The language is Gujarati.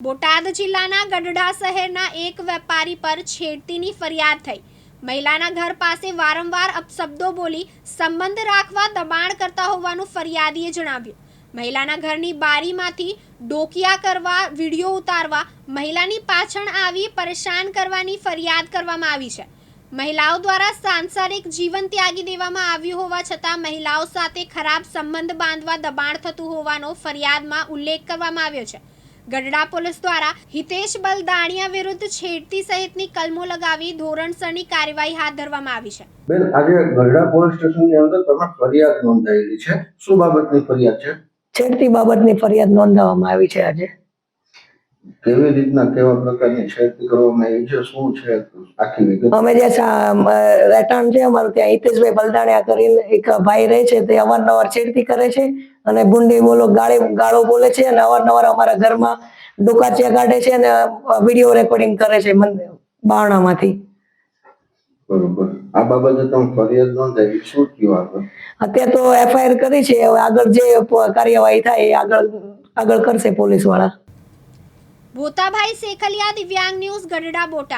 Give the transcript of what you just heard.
બોટાદ જિલ્લાના ગઢડા શહેરના એક વેપારી પર છેડતીની ફરિયાદ થઈ. મહિલાના ઘર પાસે વારંવાર અપશબ્દો બોલી સંબંધ રાખવા દબાણ કરતા હોવાનું ફરિયાદીએ જણાવ્યું. મહિલાના ઘરની બારીમાંથી ડોકિયા કરવા, વીડિયો ઉતારવા, મહિલાની પાછળ આવી પરેશાન કરવાની ફરિયાદ કરવામાં આવી છે. મહિલાઓ દ્વારા સાંસારિક જીવન ત્યાગી દેવામાં આવ્યું હોવા છતાં મહિલાઓ સાથે ખરાબ સંબંધ બાંધવા દબાણ થતું હોવાનો ફરિયાદમાં ઉલ્લેખ કરવામાં આવ્યો છે. ગઢડા પોલીસ દ્વારા હિતેશ બલદાણિયા વિરુદ્ધ છેડતી સહિતની કલમો લગાવી ધોરણસરની કાર્યવાહી હાથ ધરવામાં આવી છે. બેન આજે ગઢડા પોલીસ સ્ટેશનની અંદર તમે ફરિયાદ નોંધાયેલી છે. શું બાબતની ફરિયાદ છે? છેડતી બાબતની ફરિયાદ નોંધાવવામાં આવી છે આજે. કેવી રીતના કેવા પ્રકારની છેડતી કરવામાં આવી છે? શું છે? આખી વિગત. અમે જે રહેઠાણ છે અમારું ત્યાં હિતેશભાઈ બલદાણિયા કરીને એક ભાઈ રહે છે તે અવારનવાર છેડતી કરે છે અને ગુંડી બોલો ગાળે ગાળો બોલે છે અને અવારનવાર અમારા ઘરમાં ડોકાચિયા કાઢે છે અને વીડિયો રેકોર્ડિંગ કરે છે મન- બારણામાંથી. બરોબર. આ બાબતે તમે ફરિયાદ નોંધાવી. શું થયું આગળ? અત્યારે તો એફઆઈઆર કરી છે. હવે આગળ જે કાર્યવાહી થાય એ આગળ આગળ કરશે પોલીસવાળા ભોતાભાઈ શેખલિયા દિવ્યાંગ ન્યૂઝ ગઢડા બોટાદ.